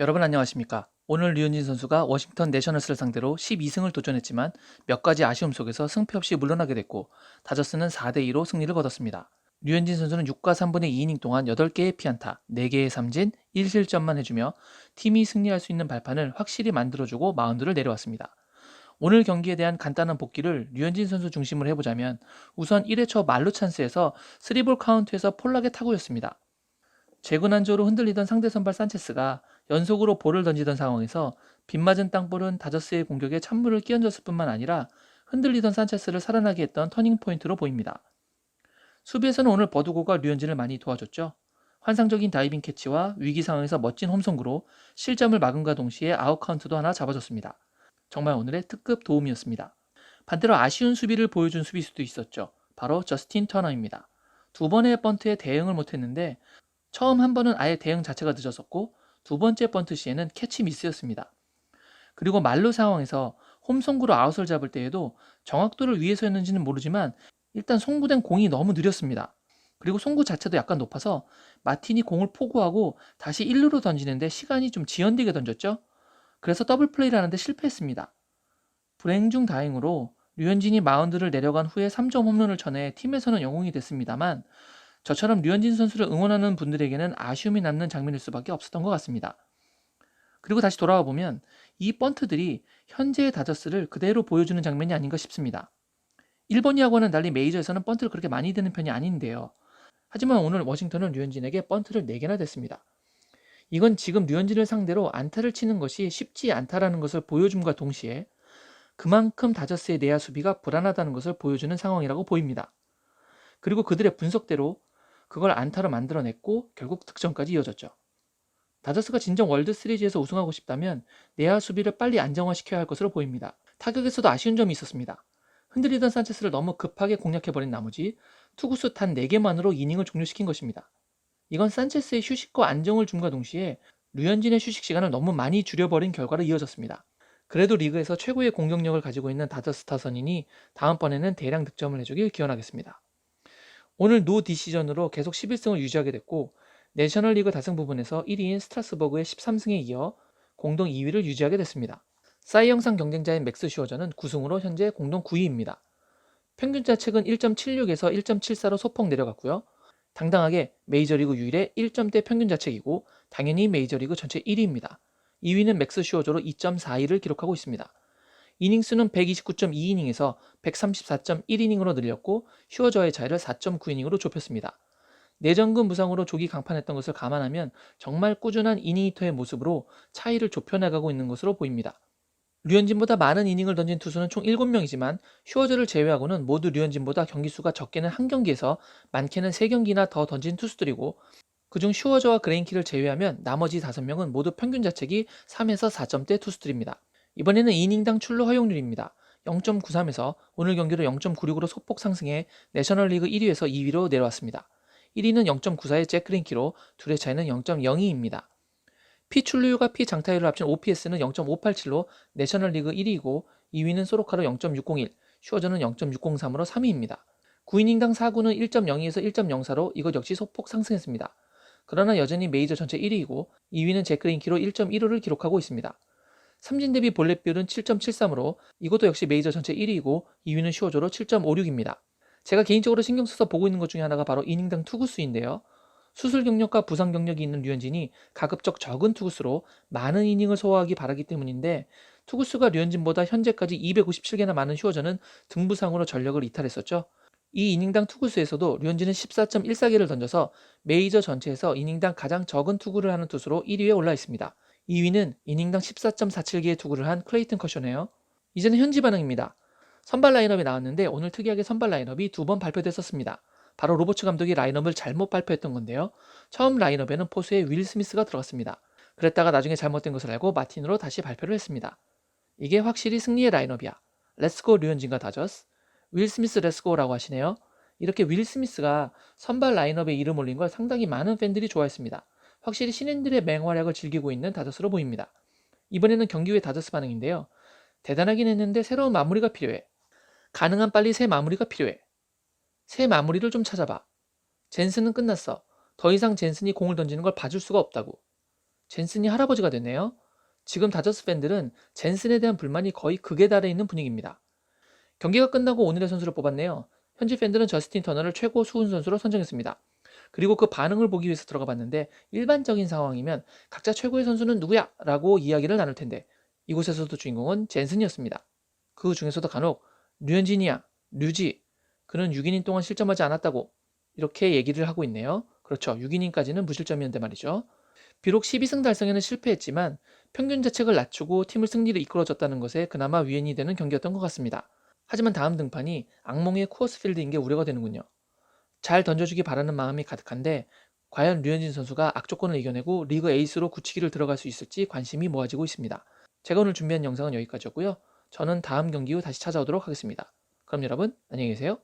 여러분 안녕하십니까? 오늘 류현진 선수가 워싱턴 내셔널스를 상대로 12승을 도전했지만 몇 가지 아쉬움 속에서 승패 없이 물러나게 됐고 다저스는 4대 2로 승리를 거뒀습니다. 류현진 선수는 6과 3분의 2이닝 동안 8개의 피안타, 4개의 삼진, 1실점만 해주며 팀이 승리할 수 있는 발판을 확실히 만들어주고 마운드를 내려왔습니다. 오늘 경기에 대한 간단한 복귀를 류현진 선수 중심으로 해보자면 우선 1회 초 말루 찬스에서 3볼 카운트에서 폴락의 타구였습니다. 재군안조로 흔들리던 상대 선발 산체스가 연속으로 볼을 던지던 상황에서 빗맞은 땅볼은 다저스의 공격에 찬물을 끼얹었을 뿐만 아니라 흔들리던 산체스를 살아나게 했던 터닝 포인트로 보입니다. 수비에서는 오늘 버두고가 류현진을 많이 도와줬죠. 환상적인 다이빙 캐치와 위기 상황에서 멋진 홈송구로 실점을 막음과 동시에 아웃 카운트도 하나 잡아줬습니다. 정말 오늘의 특급 도움이었습니다. 반대로 아쉬운 수비를 보여준 수비수도 있었죠. 바로 저스틴 터너입니다. 두 번의 번트에 대응을 못했는데 처음 한 번은 아예 대응 자체가 늦었었고 두 번째 번트 시에는 캐치 미스였습니다. 그리고 말루 상황에서 홈송구로 아웃을 잡을 때에도 정확도를 위해서였는지는 모르지만 일단 송구된 공이 너무 느렸습니다. 그리고 송구 자체도 약간 높아서 마틴이 공을 포구하고 다시 1루로 던지는데 시간이 좀 지연되게 던졌죠. 그래서 더블 플레이를 하는데 실패했습니다. 불행 중 다행으로 류현진이 마운드를 내려간 후에 3점 홈런을 쳐내 팀에서는 영웅이 됐습니다만 저처럼 류현진 선수를 응원하는 분들에게는 아쉬움이 남는 장면일 수밖에 없었던 것 같습니다. 그리고 다시 돌아와 보면 이 번트들이 현재의 다저스를 그대로 보여주는 장면이 아닌가 싶습니다. 일본 야구와는 달리 메이저에서는 번트를 그렇게 많이 드는 편이 아닌데요. 하지만 오늘 워싱턴은 류현진에게 번트를 4개나 댔습니다. 이건 지금 류현진을 상대로 안타를 치는 것이 쉽지 않다라는 것을 보여줌과 동시에 그만큼 다저스의 내야 수비가 불안하다는 것을 보여주는 상황이라고 보입니다. 그리고 그들의 분석대로 그걸 안타로 만들어냈고 결국 득점까지 이어졌죠. 다저스가 진정 월드 시리즈에서 우승하고 싶다면 내야 수비를 빨리 안정화시켜야 할 것으로 보입니다. 타격에서도 아쉬운 점이 있었습니다. 흔들리던 산체스를 너무 급하게 공략해버린 나머지 투구수 탄 4개만으로 이닝을 종료시킨 것입니다. 이건 산체스의 휴식과 안정을 줌과 동시에 류현진의 휴식 시간을 너무 많이 줄여버린 결과로 이어졌습니다. 그래도 리그에서 최고의 공격력을 가지고 있는 다저스 타선이니 다음번에는 대량 득점을 해주길 기원하겠습니다. 오늘 노 디시전으로 계속 11승을 유지하게 됐고 내셔널리그 다승 부분에서 1위인 스트라스버그의 13승에 이어 공동 2위를 유지하게 됐습니다. 사이 영상 경쟁자인 맥스 슈어저는 9승으로 현재 공동 9위입니다. 평균 자 책은 1.76에서 1.74로 소폭 내려갔고요. 당당하게 메이저리그 유일의 1점대 평균 자책이고 당연히 메이저리그 전체 1위입니다. 2위는 맥스 슈어저로 2.42를 기록하고 있습니다. 이닝 수는 129.2이닝에서 134.1이닝으로 늘렸고 슈어저의 차이를 4.9이닝으로 좁혔습니다. 내전근 부상으로 조기 강판했던 것을 감안하면 정말 꾸준한 이닝히터의 모습으로 차이를 좁혀나가고 있는 것으로 보입니다. 류현진보다 많은 이닝을 던진 투수는 총 7명이지만 슈어저를 제외하고는 모두 류현진보다 경기수가 적게는 한 경기에서 많게는 3경기나 더 던진 투수들이고 그중 슈어저와 그레인키를 제외하면 나머지 5명은 모두 평균 자책이 3에서 4점대 투수들입니다. 이번에는 이닝당 출루 허용률입니다. 0.93에서 오늘 경기로 0.96으로 소폭 상승해 내셔널리그 1위에서 2위로 내려왔습니다. 1위는 0.94의 잭 그린키로 둘의 차이는 0.02입니다. 피출루율과 피장타율을 합친 OPS는 0.587로 내셔널리그 1위이고 2위는 소로카로 0.601, 슈어저는 0.603으로 3위입니다. 9이닝당 4구는 1.02에서 1.04로 이것 역시 소폭 상승했습니다. 그러나 여전히 메이저 전체 1위이고 2위는 제크린키로 1.15를 기록하고 있습니다. 삼진 대비 볼넷 비율은 7.73으로 이것도 역시 메이저 전체 1위이고 2위는 슈어저로 7.56입니다. 제가 개인적으로 신경 써서 보고 있는 것 중에 하나가 바로 이닝당 투구수인데요. 수술 경력과 부상 경력이 있는 류현진이 가급적 적은 투구수로 많은 이닝을 소화하기 바라기 때문인데 투구수가 류현진보다 현재까지 257개나 많은 슈어저는 등부상으로 전력을 이탈했었죠. 이 이닝당 투구수에서도 류현진은 14.14개를 던져서 메이저 전체에서 이닝당 가장 적은 투구를 하는 투수로 1위에 올라 있습니다. 2위는 이닝당 14.47개의 투구를 한 클레이튼 커쇼네요. 이제는 현지 반응입니다. 선발 라인업이 나왔는데 오늘 특이하게 선발 라인업이 두 번 발표됐었습니다. 바로 로버츠 감독이 라인업을 잘못 발표했던 건데요. 처음 라인업에는 포수의 윌 스미스가 들어갔습니다. 그랬다가 나중에 잘못된 것을 알고 마틴으로 다시 발표를 했습니다. 이게 확실히 승리의 라인업이야. 렛츠고 류현진과 다저스. 윌 스미스 렛츠고라고 하시네요. 이렇게 윌 스미스가 선발 라인업에 이름 올린 걸 상당히 많은 팬들이 좋아했습니다. 확실히 신인들의 맹활약을 즐기고 있는 다저스로 보입니다. 이번에는 경기 후의 다저스 반응인데요. 대단하긴 했는데 새로운 마무리가 필요해. 가능한 빨리 새 마무리가 필요해. 새 마무리를 좀 찾아봐. 젠슨은 끝났어. 더 이상 젠슨이 공을 던지는 걸 봐줄 수가 없다고. 젠슨이 할아버지가 됐네요. 지금 다저스 팬들은 젠슨에 대한 불만이 거의 극에 달해 있는 분위기입니다. 경기가 끝나고 오늘의 선수를 뽑았네요. 현지 팬들은 저스틴 터너를 최고 수훈 선수로 선정했습니다. 그리고 그 반응을 보기 위해서 들어가 봤는데 일반적인 상황이면 각자 최고의 선수는 누구야? 라고 이야기를 나눌 텐데 이곳에서도 주인공은 젠슨이었습니다. 그 중에서도 간혹 류현진이야, 류지, 그는 6이닝 동안 실점하지 않았다고 이렇게 얘기를 하고 있네요. 그렇죠. 6이닝까지는 무실점이었는데 말이죠. 비록 12승 달성에는 실패했지만 평균 자책을 낮추고 팀을 승리로 이끌어줬다는 것에 그나마 위안이 되는 경기였던 것 같습니다. 하지만 다음 등판이 악몽의 쿠어스필드인 게 우려가 되는군요. 잘 던져주기 바라는 마음이 가득한데 과연 류현진 선수가 악조건을 이겨내고 리그 에이스로 굳히기를 들어갈 수 있을지 관심이 모아지고 있습니다. 제가 오늘 준비한 영상은 여기까지였고요. 저는 다음 경기 후 다시 찾아오도록 하겠습니다. 그럼 여러분 안녕히 계세요.